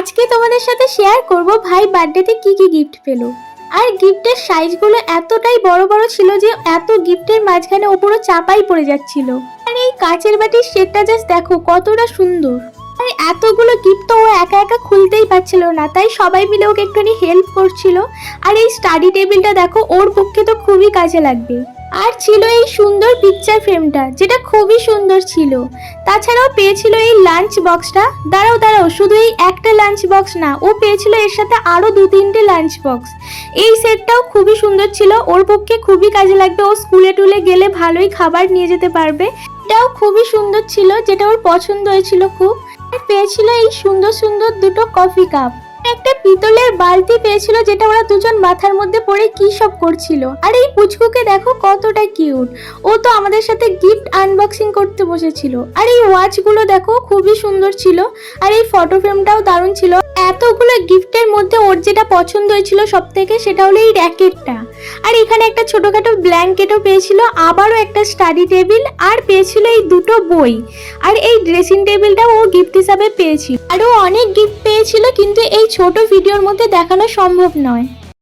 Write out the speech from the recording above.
আজকে তোমাদের সাথে শেয়ার করব ভাই বার্থডেতে কি কি গিফট পেল। আর গিফটের সাইজগুলো এতটাই বড় বড় ছিল যে এত গিফটের মাঝখানে ওপরও চাপাই পড়ে যাচ্ছিল। আর এই কাচের বাটির সেটটা জাস্ট দেখো কতটা সুন্দর। আর এতগুলো গিফট তো ও একা একা পারছিল না, তাই সবাই মিলে ওকে একটুখানি হেল্প করছিল। আর এই স্টাডি টেবিলটা দেখো, ওর পক্ষে তো খুবই কাজে লাগবে। আর ছিল এই সুন্দর পিকচার ফ্রেমটা যেটা খুবই সুন্দর ছিল। তাছাড়াও পেয়েছিল এই লাঞ্চ বক্সটা দাঁড়াও দাঁড়াও, শুধু এই একটা লাঞ্চ বক্স না, ও পেয়েছিল এর সাথে আরও দু তিনটে লাঞ্চ বক্স এই সেটটাও খুবই সুন্দর ছিল, ওর পক্ষে খুবই কাজে লাগবে, ও স্কুলে টুলে গেলে ভালোই খাবার নিয়ে যেতে পারবে। এটাও খুবই সুন্দর ছিল, যেটা ওর পছন্দ হয়েছিল খুব। আর পেয়েছিল এই সুন্দর সুন্দর দুটো কফি কাপ। একটা পিতলের বালতি পেয়েছিল যেটা ওরা দুজন মাথার মধ্যে পড়ে কি সব করছিল। আর এই পুচকুকে দেখো কতটা কিউট। ও তো আমাদের সাথে গিফট আনবক্সিং করতে বসেছিল। আর এই ওয়াচগুলো দেখো খুবই সুন্দর ছিল। আর এই ফটো ফ্রেমটাও দারুণ ছিল। এতগুলো গিফটের মধ্যে পছন্দ হয়েছিল সব থেকে সেটা হলো এই র্যাকেটটা। আর এখানে একটা ছোটোখাটো ব্ল্যাঙ্কেটও পেয়েছিল, আবারও একটা স্টাডি টেবিল আর পেয়েছিল এই দুটো বই। আর এই ড্রেসিং টেবিলটাও ও গিফট হিসাবে পেয়েছিল। আরও অনেক গিফট পেয়েছিল, কিন্তু এই ছোট ভিডিওর মধ্যে দেখানো সম্ভব নয়।